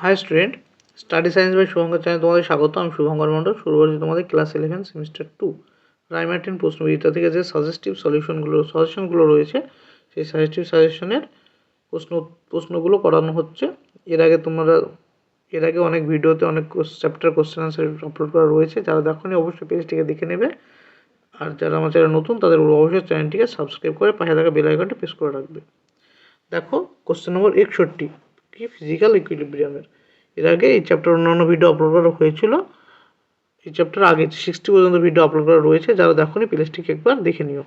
Hi student study science by Subhankar channel তোমাদের স্বাগত আমি শুভঙ্কর মণ্ডল। শুরু করছি তোমাদের class eleven semester two Ray Martin প্রশ্নবিদ্যা থেকে যে সাজেস্টিভ সলিউশনগুলো সাজেশনগুলো রয়েছে, সেই সাজেস্টিভ সাজেশনের প্রশ্ন, প্রশ্নগুলো করানো হচ্ছে। এর আগে তোমরা, এর আগে অনেক ভিডিওতে অনেক চ্যাপ্টার কোশ্চেন আনসার আপলোড করা রয়েছে। যারা দেখোনি, অবশ্যই পেজটিকে দেখে নেবে। আর যারা আমার চ্যানেল নতুন, তাদের অবশ্যই চ্যানেলটিকে সাবস্ক্রাইব করে পাশে থাকা বেল আইকনটা প্রেস করে রাখবে। দেখো কোশ্চেন নম্বর একষট্টি। কি ফিজিক্যাল ইকুইলিব্রিয়ামের এর। আগে এই চ্যাপ্টার অন্যান্য ভিডিও আপলোড করা হয়েছিল। এই চ্যাপ্টার আগে সিক্সটি পর্যন্ত ভিডিও আপলোড করা রয়েছে। যারা দেখোনি প্লেসটিকে একবার দেখে নিও।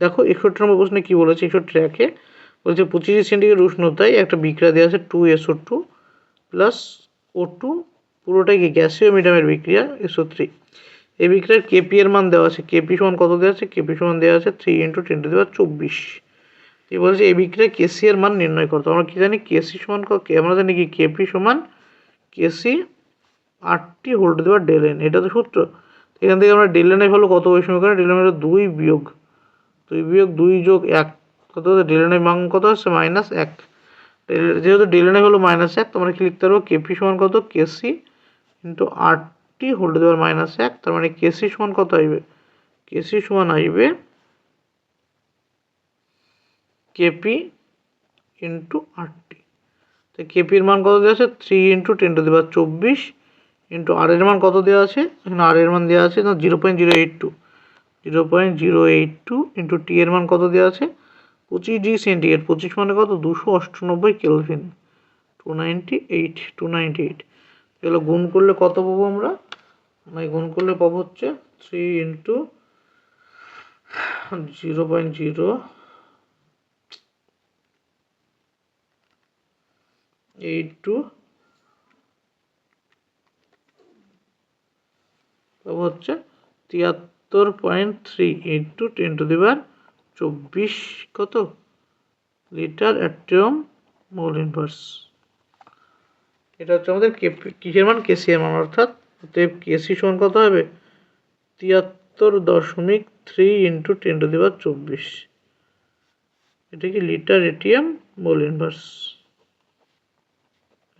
দেখো একষট্টি নম্বর প্রশ্নে কী বলেছে? একষট্টি একে বলছে, পঁচিশ সেন্টিগ্রেড উষ্ণতায় একটা বিক্রিয়া দেওয়া আছে two SO two plus O two পুরোটাই কি গ্যাসীয় মিডিয়ামের বিক্রিয়া? এসও থ্রি এই বিক্রিয়ার কেপি এর মান দেওয়া আছে। কেপি সমান কত দেওয়া আছে? কেপি সমান দেওয়া আছে থ্রি ইন্টু টেন টু দেওয়া চব্বিশ। এই বলছে? এই বিক্রিয়া কেসি এর মান নির্ণয় করতে আমরা কি জানি কেসি সমান আমরা জানি কি? কেপি সমান কেসি আটটি হোল্ড দেওয়া ডেল এন এটা তো সূত্র। এখান থেকে আমরা ডেল এনের ভ্যালু কত ওই সমীকরণে ডেল এনের দুই বিয়োগ। দুই বিয়োগ দুই যোগ এক। কত ডেল এনের মান কত হচ্ছে? মাইনাস এক। যেহেতু ডেল এনের হলো মাইনাস এক, তোমরা কি লিখতে পারব কেপি সমান কত? কেসি ইন্টু আটটি হোল্ড দেওয়ার মাইনাস এক। তার মানে কেসি সমান কত আসবে কেসি সমান আসবে কেপি ইন্টু আটটি তো কেপির মান কত দেওয়া আছে? থ্রি ইন্টু টেন টু দেওয়া চব্বিশ ইন্টু আর এর মান কত দেওয়া আছে? এখানে আর এর মান দেওয়া আছে না zero point zero eight two zero point zero eight two into T এর মান কত দেওয়া আছে? পঁচিশ ডিগ্রি সেন্টিগ্রেড পঁচিশ মানে কত? দুশো অষ্টানব্বই kelvin two ninety eight two ninety eight এগুলো গুণ করলে কত পাবো আমরা? মানে গুণ করলে পাবো হচ্ছে three into zero point zero eight তবে হচ্ছে তিয়াত্তর point three into ten to দিবার চব্বিশ কত? লিটার অ্যাট্রিয়াম মোল ইনভার্স এটা হচ্ছে আমাদের কিসের মান? কেসি এর মান, অর্থাৎ অতএব কেসি সমান কত হবে? তিয়াত্তর দশমিক থ্রি ইন্টু টেন টু দিবার চব্বিশ। এটা কি লিটার এটিএম মোল ইনভার্স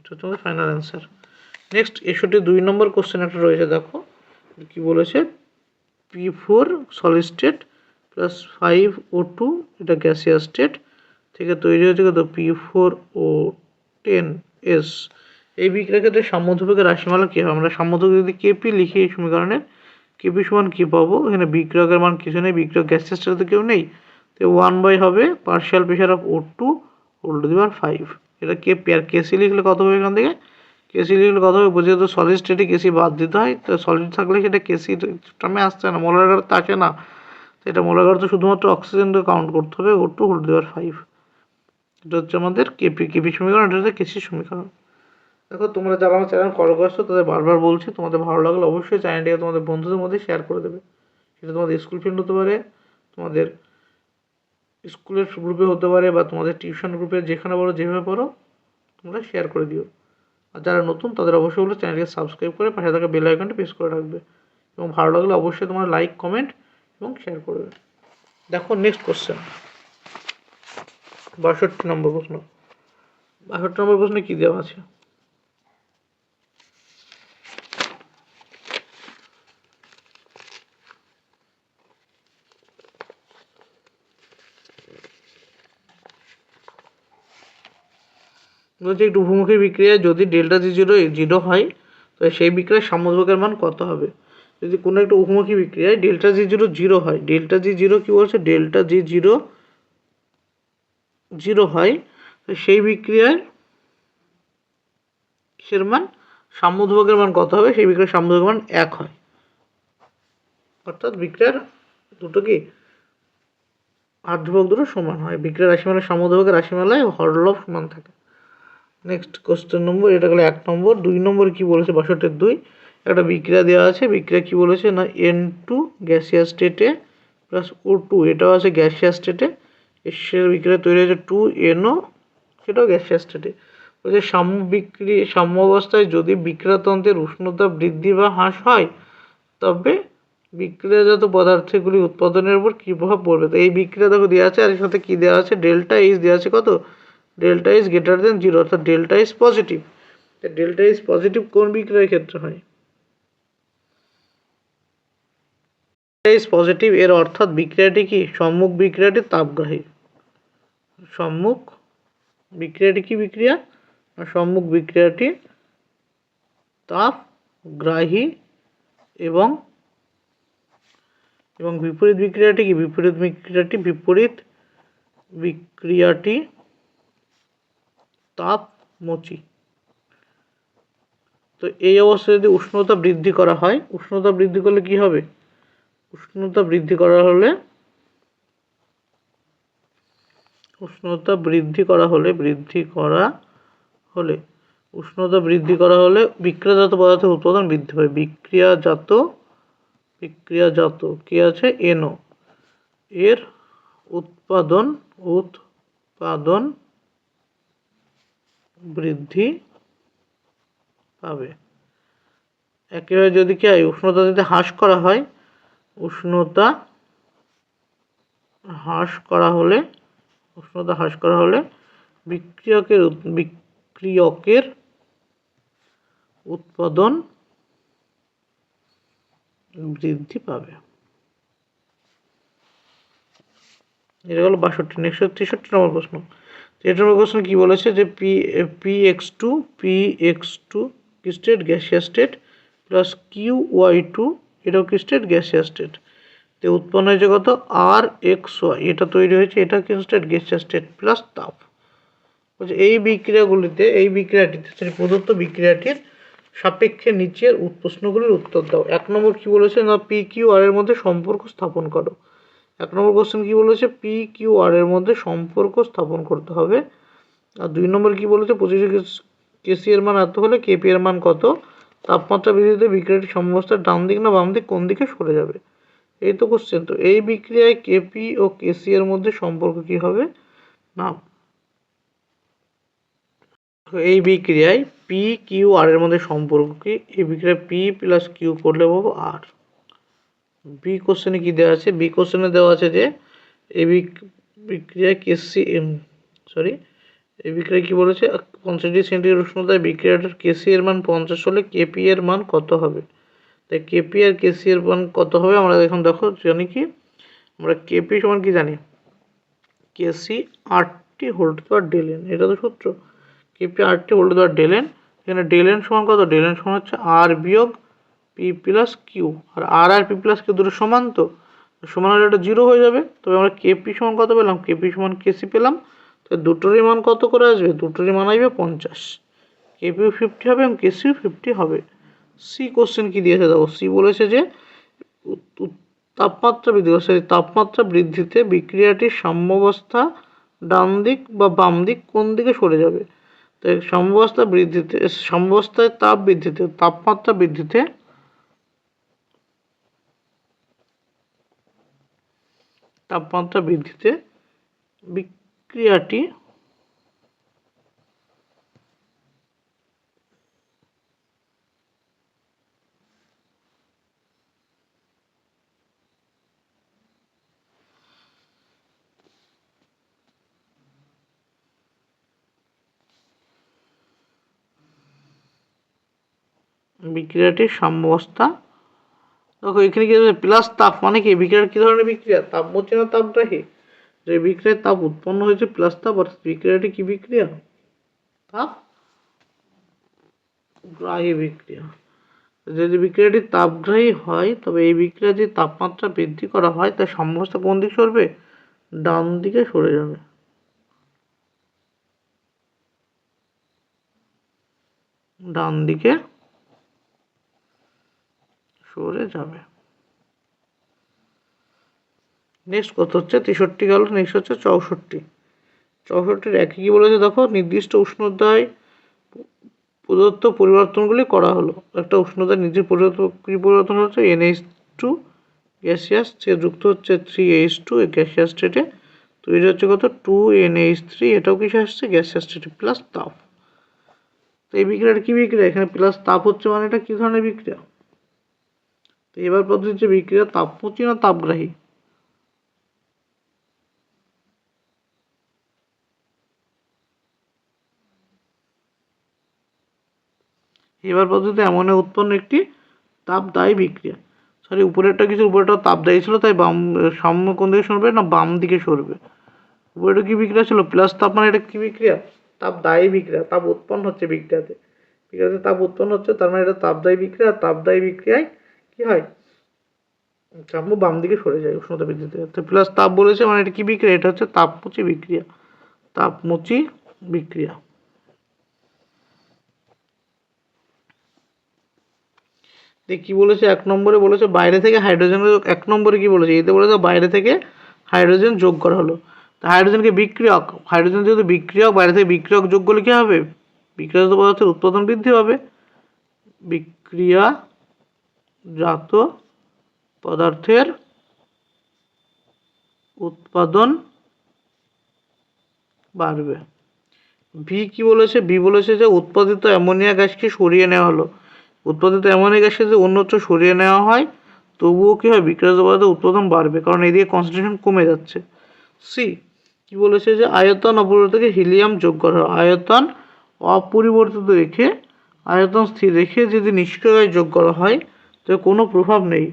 এটা তোমাদের ফাইনাল অ্যান্সার নেক্সট এষট্টি দুই নম্বর কোশ্চেন একটা রয়েছে, দেখো। কি বলেছে? P four solid state plus five O two এটা গ্যাসিয়াস স্টেট থেকে তৈরি হয়েছে কত P four O ten S এই বিক্রিয়ার ক্ষেত্রে সাম্যধ্রুবকের রাশিমালা কী হবে? আমরা সাম্যধ্রুবক যদি কেপি লিখি এই সমীকরণে কেপি সমান কী পাবো? এখানে বিক্রিয়কের মান কিছু নেই বিক্রিয়ক গ্যাসিয়াস স্টেটে তো কেউ নেই। তো ওয়ান বাই হবে partial pressure of O two to দিবার ফাইভ এটা কেপি আর কেসি লিখলে কত হবে এখান থেকে? কেসি লিখলে কত হবে? বুঝে তো সলিড স্টেটে কেসি বাদ দিতে হয়, তো সলিড থাকলে সেটা কেসি টার্মে আসছে না মোলার আসে না। তো এটা মোলার তো শুধুমাত্র অক্সিজেনকে কাউন্ট করতে হবে ও টু হোল দেওয়ার ফাইভ এটা হচ্ছে আমাদের কেপি কেপি সমীকরণ, এটা হচ্ছে কেসি সমীকরণ। দেখো, তোমরা যারা আমার চ্যানেল কল করছ, তাদের বারবার বলছি, তোমাদের ভালো লাগলে অবশ্যই চ্যানেলটিকে তোমাদের বন্ধুদের মধ্যে শেয়ার করে দেবে। সেটা তোমাদের স্কুল ফ্রেন্ড হতে পারে, তোমাদের স্কুলের গ্রুপে হতে পারে বা তোমাদের টিউশন গ্রুপে যেখানে পারো যেভাবে পারো তোমরা শেয়ার করে দিও। আর যারা নতুন, তাদের অবশ্যই বলে চ্যানেলকে সাবস্ক্রাইব করে পাশে থাকা বেল আইকনটা প্রেস করে রাখবে। এবং ভালো লাগলে অবশ্যই তোমরা লাইক কমেন্ট এবং শেয়ার করবে। দেখো নেক্সট কোশ্চেন বাষট্টি নম্বর প্রশ্ন। বাষট্টি নম্বর প্রশ্নে কী দেওয়া আছে? বলছে একটু উপমুখী বিক্রিয়ায় যদি ডেল্টা জি জিরো জিরো হয়, তো সেই বিক্রিয়ার সাম্যধ্রুবকের মান কত হবে? যদি কোনো একটা উপমুখী বিক্রিয়ায় ডেল্টা জি জিরো জিরো হয় ডেল্টা জি জিরো কী বলছে? ডেল্টা জি জিরো জিরো হয়, তো সেই বিক্রিয়ার কিসের মান? সাম্যধ্রুবকের মান কত হবে? সেই বিক্রিয়ার সাম্যধ্রুবকের মান এক হয়। অর্থাৎ বিক্রিয়ার দুটো কি? আট দুটো সমান হয়। বিক্রিয়ার রাশিমালার সাম্যধ্রুবকের রাশিমালায় হরলভ সমান থাকে। নেক্সট কোশ্চেন নম্বর এটা গেলো এক নম্বর। দুই নম্বর কি বলেছে? বাষট্টির দুই। একটা বিক্রিয়া দেওয়া আছে। বিক্রিয়া কি বলেছে? না এন টু গ্যাসিয়াস স্টেটে প্লাস ও টু এটাও আছে গ্যাসিয়াস স্টেটে। এসের বিক্রিয়া তৈরি হয়েছে টু এনও সেটাও গ্যাসিয়াস স্টেটে। বলছে সাম্য বিক্রি, সাম্য অবস্থায় যদি বিক্রিয়াতন্ত্রের উষ্ণতা বৃদ্ধি বা হ্রাস হয়, তবে বিক্রিয়াজাত পদার্থগুলি উৎপাদনের উপর কী প্রভাব পড়বে? তো এই বিক্রিয়া দেখো দেওয়া আছে, আর এর সাথে কী দেওয়া আছে? ডেল্টা এইচ দেওয়া আছে কত? Delta is greater than zero অর্থাৎ delta is positive delta is positive কোন বিক্রয়ের ক্ষেত্রে হয়? ইজ পজিটিভ এর অর্থাৎ বিক্রিয়াটি কি? সম্মুখ বিক্রিয়াটি তাপগ্রাহী। সম্মুখ বিক্রিয়াটি কি বিক্রিয়া? সম্মুখ বিক্রিয়াটি তাপগ্রাহী এবং এবং বিপরীত বিক্রিয়াটি কি? বিপরীত বিক্রিয়াটি বিপরীত বিক্রিয়াটি তাপমোচী তো এই অবস্থায় যদি উষ্ণতা বৃদ্ধি করা হয়, উষ্ণতা বৃদ্ধি করলে কি হবে? উষ্ণতা বৃদ্ধি করা হলে, উষ্ণতা বৃদ্ধি করা হলে, বৃদ্ধি করা হলে, উষ্ণতা বৃদ্ধি করা হলে বিক্রিয়াজাত পদার্থের উৎপাদন বৃদ্ধি পায়। বিক্রিয়াজাত বিক্রিয়াজাত কি আছে? এনো এর উৎপাদন উৎপাদন বৃদ্ধি পাবে। একেবারে যদি কি হয়, উষ্ণতা যদি হ্রাস করা হয়, উষ্ণতা হ্রাস করা হলে, উষ্ণতা হ্রাস করা হলে বিক্রিয়কের বিক্রিয়কের উৎপাদন বৃদ্ধি পাবে। এটা হলো বাষট্টি নেক্সট তেষট্টি নম্বর প্রশ্ন। নম্বর প্রশ্ন কী বলেছে যে P P X two P X two কি state gaseous state plus Q Y two এটাও কি স্টেট গ্যাসিয়াস স্টেট তো উৎপন্ন হয়েছে কত? আর এক্স ওয়াই এটা তৈরি হয়েছে এটা কি স্টেট গ্যাসিয়াস স্টেট প্লাস তাপ। বলছে এই বিক্রিয়াগুলিতে, এই বিক্রিয়াটিতে সরি প্রদত্ত বিক্রিয়াটির সাপেক্ষে নিচের প্রশ্নগুলির উত্তর দাও। এক নম্বর কি বলেছে? না পি কিউ আর এর মধ্যে সম্পর্ক স্থাপন করো। এক নম্বর কোশ্চেন কি বলেছে? পি কিউ আর এর মধ্যে সম্পর্ক স্থাপন করতে হবে। আর দুই নম্বর কি বলেছে? পঁচিশে কেসি এর মান এত হলে কেপি এর মান কত? তাপমাত্রা বৃদ্ধিতে বিক্রিয়াটি সমবস্থার ডান দিক না বাম দিক কোন দিকে সরে যাবে? এই তো কোশ্চেন তো এই বিক্রিয়ায় কেপি ও কেসি এর মধ্যে সম্পর্ক কি হবে? না। তো এই বিক্রিয়ায় পি কিউ আর এর মধ্যে সম্পর্ক কি? এই বিক্রিয়ায় পি প্লাস কিউ করলে পাবো আর বি কোশ্চেনে কি দেওয়া আছে? বি কোশ্চেনে দেওয়া আছে যে এই বিক্রিয়া কেসি সরি এ বিক্রিয়া কি বলেছে? পঞ্চাশ ডিগ্রি সেন্টিগ্রেড উষ্ণতায় বিক্রিয়াটার কেসি এর মান পঞ্চাশ হলে কেপি এর মান কত হবে? তাই কেপি আর কেসি এর মান কত হবে? আমরা এখন দেখো, জানি কি? আমরা কেপি সমান কি জানি? কেসি আটটি হোল্ড পাওয়ার ডেলেন। এটা তো সূত্র। কেপি আটটি হোল্ড পাওয়ার ডেলেন। এখানে ডেলেন সমান কত? ডেলেন সমান হচ্ছে আর বিয়োগ P plus Q R R R P plus Q দুটো সমান তো, সমান হলে এটা জিরো হয়ে যাবে। তবে আমরা কেপি সমান কত পেলাম? কেপি সমান কেসি পেলাম। তো দুটোরই মান কত করে আসবে? দুটোরই মান আসবে পঞ্চাশ। কেপিও ফিফটি হবে এবং কেসিও ফিফটি হবে। সি কোশ্চেন কী দিয়েছে দেখো? সি বলেছে যে তাপমাত্রা বৃদ্ধি সরি তাপমাত্রা বৃদ্ধিতে বিক্রিয়াটির সাম্যাবস্থা ডান দিক বা বাম দিক কোন দিকে সরে যাবে? তো সাম্যাবস্থা বৃদ্ধিতে, সাম্যাবস্থায় তাপ বৃদ্ধিতে, তাপমাত্রা বৃদ্ধিতে তাপমাত্রা বৃদ্ধিতে বিক্রিয়াটি বিক্রিয়াটির সাম্যাবস্থা দেখো, এখানে কি প্লাস তাপ মানে কি? বিক্রিয়ার কী ধরনের বিক্রিয়া? তাপমোচী না তাপগ্রাহী যে বিক্রিয়ায় তাপ উৎপন্ন হয়েছে প্লাস তাপ অর্থাৎ বিক্রিয়াটি কি বিক্রিয়া? তাপ গ্রাহী বিক্রিয়া। যদি বিক্রিয়াটি তাপগ্রাহী হয়, তবে এই বিক্রিয়া যদি তাপমাত্রা বৃদ্ধি করা হয় তার সাম্যাবস্থা কোন দিকে সরবে? ডান দিকে সরে যাবে। ডান দিকে সরে যাবে। নেক্সট কত হচ্ছে? তেষট্টি গেল নেক্সট হচ্ছে চৌষট্টি। চৌষট্টির একই কী বলেছে? দেখো, নির্দিষ্ট উষ্ণতায় প্রদত্ত পরিবর্তনগুলি করা হলো। একটা উষ্ণতায় নিজের পরিবর্তন কী পরিবর্তন হচ্ছে? এনএইচ টু গ্যাসিয়াস সে যুক্ত হচ্ছে থ্রি এইচ টু গ্যাসিয়াস স্টেটে তৈরি হচ্ছে কত? টু এনএইচ থ্রি এটাও কিসে আসছে? গ্যাসিয়াস স্টেটে প্লাস তাপ। তো এই বিক্রিয়াটা কী বিক্রিয়া? এখানে প্লাস তাপ হচ্ছে মানে এটা কী ধরনের বিক্রিয়া? তো এবার পদ্ধতি বিক্রিয়া তাপমুচী না তাপগ্রাহী? এবার পদ্ধতিতে অ্যামোনিয়া উৎপন্ন একটি তাপদায়ী বিক্রিয়া। সরি উপরেরটা কিছু, উপরেরটা তাপদায়ী ছিল, তাই বাম সাম্য কোন দিকে সরবে না বাম দিকে সরবে। উপরেটা কি বিক্রিয়া ছিল? প্লাস তাপ মানে এটা কি বিক্রিয়া? তাপদায়ী বিক্রিয়া, তাপ উৎপন্ন হচ্ছে বিক্রিয়াতে। বিক্রিয়াতে তাপ উৎপন্ন হচ্ছে, তার মানে এটা তাপদায়ী বিক্রিয়া তাপদায়ী বিক্রিয়ায় কি হয়? সাম্য বাম দিকে সরে যায় উষ্ণতা বৃদ্ধিতে। তো প্লাস তাপ বলেছে মানে এটা কি বিক্রিয়া? এটা হচ্ছে তাপমুচি বিক্রিয়া। তাপমুচি বিক্রিয়া। কি বলেছে? এক নম্বরে বলেছে, বাইরে থেকে হাইড্রোজেন এক নম্বরে কি বলেছে? এতে বলেছে, বাইরে থেকে হাইড্রোজেন যোগ করা হলো। তা হাইড্রোজেনকে বিক্রিয়ক? হাইড্রোজেন যেহেতু বিক্রিয়ক, বাইরে থেকে বিক্রিয়ক যোগ করলে কী হবে? বিক্রিয়াজাত পদার্থের উৎপাদন বৃদ্ধি পাবে। বিক্রিয়াজাত পদার্থের উৎপাদন বাড়বে। ভি কি বলেছে? বি বলেছে যে উৎপাদিত অ্যামোনিয়া গ্যাসকে সরিয়ে নেওয়া হলো। উৎপাদিত অ্যামোনিয়া গ্যাসকে যদি অন্যত্র সরিয়ে নেওয়া হয়, তবুও কী হয়? বিক্রিয়াজাত পদার্থের উৎপাদন বাড়বে, কারণ এদিকে কনসেন্ট্রেশন কমে যাচ্ছে। সি কি বলেছে যে আয়তন অপরিবর্তিত হিলিয়াম যোগ করা হয়। আয়তন অপরিবর্তিত রেখে, আয়তন স্থির রেখে যদি নিষ্ক্রিয় যোগ করা হয় তো কোনো প্রভাব নেই।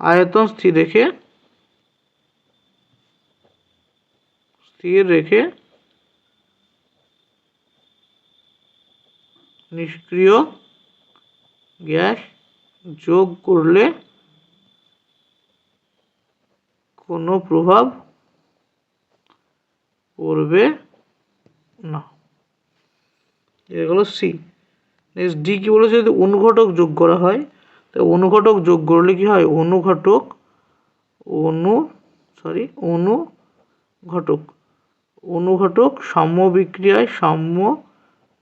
আয়তন স্থির রেখে স্থির রেখে নিষ্ক্রিয় গ্যাস যোগ করলে কোনো প্রভাব পড়বে না। এগুলো সি নেক্সট ডি কি বলেছে? যদি অনুঘটক যোগ করা হয় তো অনুঘটক যোগ করলে কি হয়? অনুঘটক, অনু সরি অনুঘটক। অনুঘটক সাম্য বিক্রিয়ায় সাম্য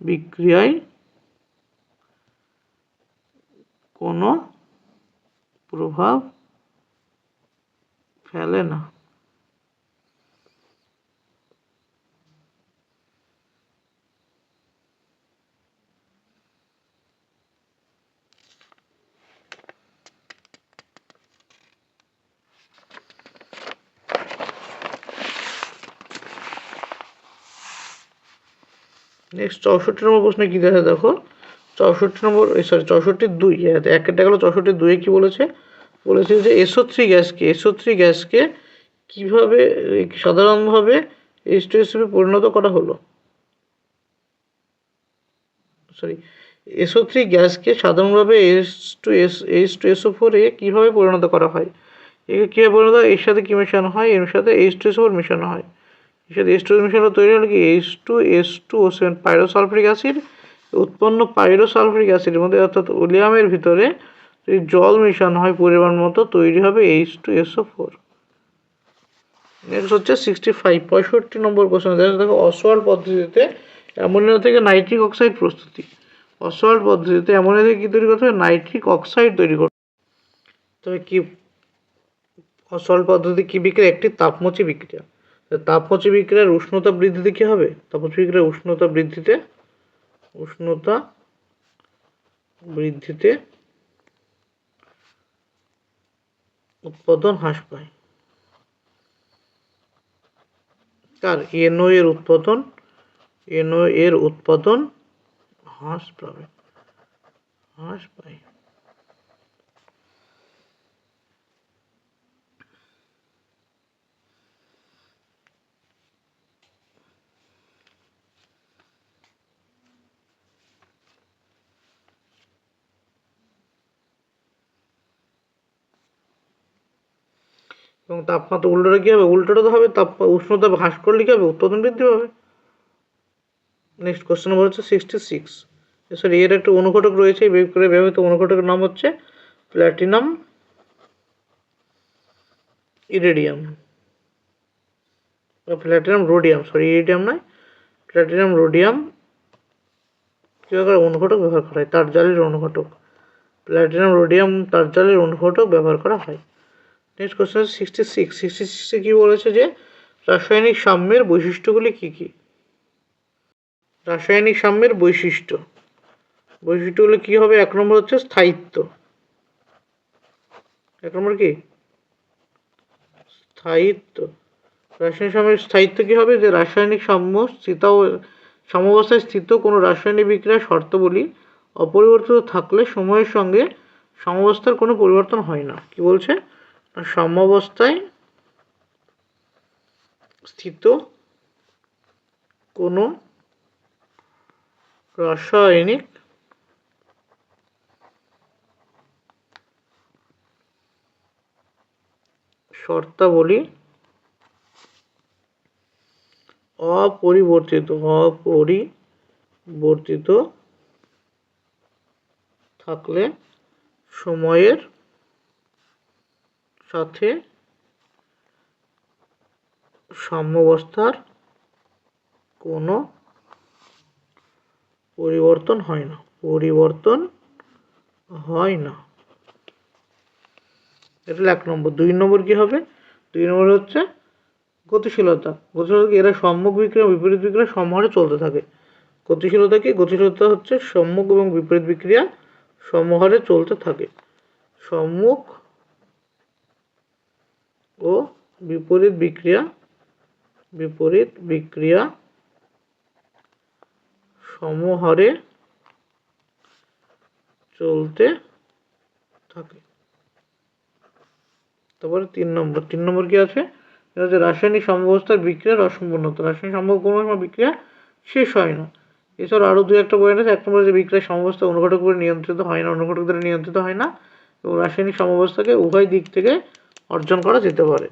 বিক্রিয়ায় কোনো প্রভাব ফেলে না। নেক্সট চৌষট্টি নম্বর প্রশ্নে কী দেখা, দেখো। চৌষট্টি নম্বর সরি চৌষট্টি দুই একটা গেলো চৌষট্টি দুয়ে কী বলেছে? বলেছে যে এসও থ্রি গ্যাসকে এসও থ্রি গ্যাসকে কীভাবে সাধারণভাবে এইচ টু এসিপি পরিণত করা হলো? সরি এসও থ্রি গ্যাসকে সাধারণভাবে S two S H two SO ফোরে কীভাবে পরিণত করা হয়? একে কীভাবে পরিণত এর সাথে কী মেশানো হয়? এর সাথে এইচ টু এসও ফোর মেশানো হয়। এর এস টু মেশানো তৈরি হলো কি? H two, S two O seven pyrosulphuric acid, উৎপন্ন পাইরোসালফারিক অ্যাসিডের মধ্যে অর্থাৎ ওলিয়ামের ভিতরে যদি জল মেশানো হয় পরিমাণ মতো, তৈরি হবে H two SO four. Next হচ্ছে সিক্সটি ফাইভ, পঁয়ষট্টি নম্বর কোশ্চেন দেখা দেখো, অসওয়াল পদ্ধতিতে অ্যামোনিয়া থেকে নাইট্রিক অক্সাইড প্রস্তুতি। অসওয়াল পদ্ধতিতে অ্যামোনিয়া থেকে কী তৈরি করতে হবে? নাইট্রিক অক্সাইড তৈরি করতে তবে কি, অসওয়াল পদ্ধতি কী বিক্রিয়া? একটি তাপমোচী বিক্রিয়া। তাপমোচী বিক্রিয়ার উষ্ণতা বৃদ্ধিতে কী হবে? তাপমোচী বিক্রিয়ার উষ্ণতা বৃদ্ধিতে উষ্ণতা বৃদ্ধিতে উৎপাদন হ্রাস পায়। তার এনও এর উৎপাদন এনও এর উৎপাদন হ্রাস পাবে, হ্রাস পায়। এবং তাপমাত্রা উল্টোটা কী হবে? উল্টোটা তো হবে, তাপ, উষ্ণতা হ্রাস করলে কী হবে? উৎপাদন বৃদ্ধি পাবে। নেক্সট কোশ্চেন নম্বর হচ্ছে সিক্সটি সিক্স সরি এর একটা অনুঘটক রয়েছে, এই বিক্রিয়ায় ব্যবহৃত অনুঘটকের নাম হচ্ছে platinum iridium platinum rhodium sorry iridium নয় প্ল্যাটিনাম রোডিয়াম কীভাবে অনুঘটক ব্যবহার করা হয়, তার জালের অনুঘটক। প্ল্যাটিনাম রোডিয়াম তার জালের অনুঘটক ব্যবহার করা হয়। Next question sixty six sixty সিক্সে কী বলেছে যে, রাসায়নিক সাম্যের বৈশিষ্ট্যগুলি কী কী? রাসায়নিক সাম্যের বৈশিষ্ট্য। বৈশিষ্ট্যগুলো কী হবে? এক নম্বর হচ্ছে স্থায়িত্ব। এক নম্বর কি? স্থায়িত্ব। রাসায়নিক সাম্যের স্থায়িত্ব কী হবে? যে রাসায়নিক সাম্য স্থিত সাম্যাবস্থায় স্থিত কোনো রাসায়নিক বিক্রিয়ার শর্তগুলি অপরিবর্তিত থাকলে সময়ের সঙ্গে সাম্যাবস্থার কোনো পরিবর্তন হয় না। কি বলছে? সাম্যাবস্থায় স্থিত কোনো রাসায়নিক শর্তাবলী অপরিবর্তিত অপরিবর্তিত থাকলে সময়ের সাথে সাম্যাবস্থার কোনো পরিবর্তন হয় না। পরিবর্তন হয় না। এটা এক নম্বর। দুই নম্বর কি হবে? দুই নম্বর হচ্ছে গতিশীলতা। গতিশীলতা এরা সম্মুখ বিক্রিয়া বিপরীত বিক্রিয়া সমহারে চলতে থাকে। গতিশীলতা কি? গতিশীলতা হচ্ছে সম্মুখ এবং বিপরীত বিক্রিয়া সমহারে চলতে থাকে। সম্মুখ ও বিপরীত বিক্রিয়া বিপরীত বিক্রিয়া সমহারে চলতে থাকে। তারপরে তিন নম্বর তিন নম্বর কি আছে? রাসায়নিক সমবস্থার বিক্রিয়ার অসম্পূর্ণতা রাসায়নিক সম্ভব কোনো সময় বিক্রিয়া শেষ হয় না। এছাড়া আরও দু একটা পয়েন্ট আছে। এক নম্বর যে বিক্রিয়ার সমবস্থা অনুঘটক নিয়ন্ত্রিত হয় না অনুঘটক দ্বারা নিয়ন্ত্রিত হয় না এবং রাসায়নিক সমবস্থাকে উভয় দিক থেকে অর্জন করা যেতে পারে।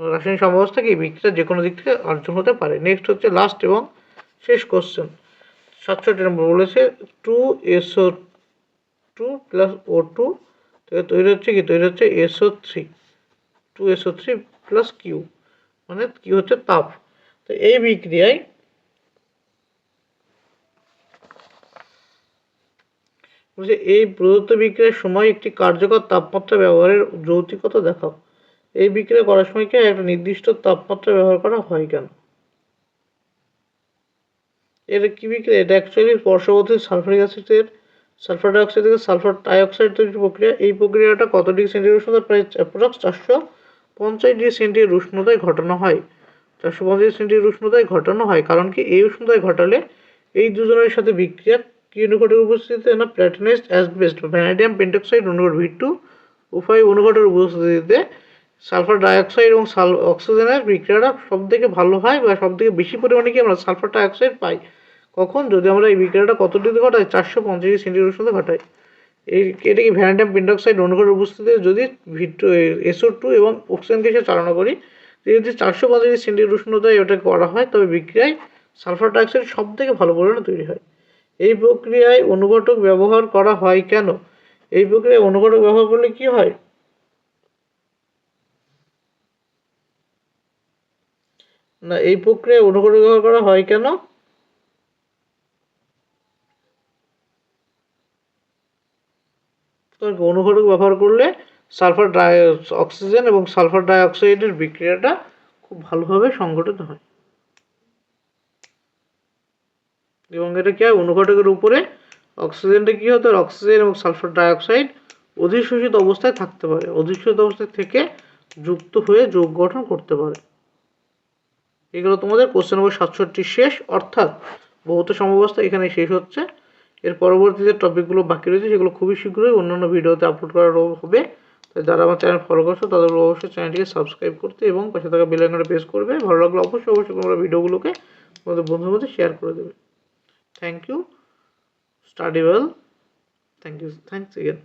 রাসায়নিক সমবস্থা কি? বিক্রিয়া যে কোনো দিক থেকে অর্জন হতে পারে। নেক্সট হচ্ছে লাস্ট এবং শেষ কোশ্চেন সাতষট্টি নম্বর বলেছে two SO two plus O two তৈরি হচ্ছে কি? তৈরি হচ্ছে SO three two SO three plus Q মানে কি হচ্ছে তাপ। তো এই বিক্রিয়ায় বলছে, এই প্রদত্ত বিক্রিয়ার সময় একটি কার্যকর তাপমাত্রা ব্যবহারের যৌতিকতা দেখাও। এই বিক্রিয়া করার সময় কি একটা নির্দিষ্ট তাপমাত্রা ব্যবহার করা হয় কেন? এটা কি বিক্রিয়া? এটা অ্যাকচুয়ালি স্পর্শবর্তী সালফারিক অ্যাসিডের, সালফার ডাইঅক্সাইড থেকে সালফার ডাইঅক্সাইড তৈরির প্রক্রিয়া। এই প্রক্রিয়াটা কত ডিগ্রি সেন্টিগ্রেড উষ্ণতা? প্রায় অ্যাপ্রক্স চারশো পঞ্চাশ ডিগ্রি সেন্টিগ্রেড উষ্ণতায় ঘটানো হয়। চারশো পঞ্চাশ সেন্টিগ্রেড উষ্ণতায় ঘটানো হয়। কারণ কি? এই উষ্ণতায় ঘটালে এই দুজনের সাথে বিক্রিয়া কি অনুঘটের উপস্থিতিতে না প্ল্যাটিনাইজড অ্যাসবেস্ট ভ্যানাডিয়াম পেন্টক্সাইড অনুঘট ভি টু উভয় অনুঘটের উপস্থিতিতে সালফার ডাইঅক্সাইড এবং সাল অক্সিজেনের বিক্রিয়াটা সব থেকে ভালো হয় বা সব থেকে বেশি পরিমাণে কি আমরা সালফার ডাইঅক্সাইড পাই? কখন? যদি আমরা এই বিক্রিয়াটা কত ডিগ্রি ঘটাই? চারশো পঞ্চাশ সেন্টিগ্রেড উষ্ণতা ঘটাই। এই এটা কি ভ্যানাডিয়াম পেন্টক্সাইড অনুঘটের উপস্থিতিতে যদি ভিটু এসও টু এবং অক্সিজেন গ্যাসে চালনা করি, যদি চারশো পঞ্চাশ সেন্টিগ্রেড উষ্ণতায় ওটা করা হয়, তবে বিক্রিয়ায় সালফার ডাইঅক্সাইড সব থেকে ভালো পরিমাণে তৈরি হয়। এই প্রক্রিয়ায় অনুঘটক ব্যবহার করা হয় কেন? এই প্রক্রিয়ায় অনুঘটক ব্যবহার করলে কি হয়? না, এই প্রক্রিয়ায় অনুঘটক ব্যবহার করা হয় কেন? অনুঘটক ব্যবহার করলে সালফার ডাই, অক্সিজেন এবং সালফার ডাইঅক্সাইডের বিক্রিয়াটা খুব ভালোভাবে সংঘটিত হয়। এবং এটা কি হয়? অনুঘটকের উপরে অক্সিজেনটা কী হতো অক্সিজেন এবং সালফার ডাইঅক্সাইড অধিশোষিত অবস্থায় থাকতে পারে। অধিশোষিত অবস্থায় থেকে যুক্ত হয়ে যোগ গঠন করতে পারে। এগুলো তোমাদের কোশ্চেন নম্বর সাতষট্টি শেষ। অর্থাৎ ভৌত সমাবস্থা এখানে শেষ হচ্ছে। এর পরবর্তী যে টপিকগুলো বাকি রয়েছে, সেগুলো খুবই শীঘ্রই অন্যান্য ভিডিওতে আপলোড করা হবে। তাই যারা আমার চ্যানেল ফলো করছ তাদের অবশ্যই চ্যানেলটিকে সাবস্ক্রাইব করতে এবং পাশে থাকা বেল আইকনটা প্রেস করবে। ভালো লাগলে অবশ্যই অবশ্যই তোমরা ভিডিওগুলোকে তোমাদের বন্ধুর মধ্যে শেয়ার করে দেবে। Thank you. Study well. Thank you. Thanks again.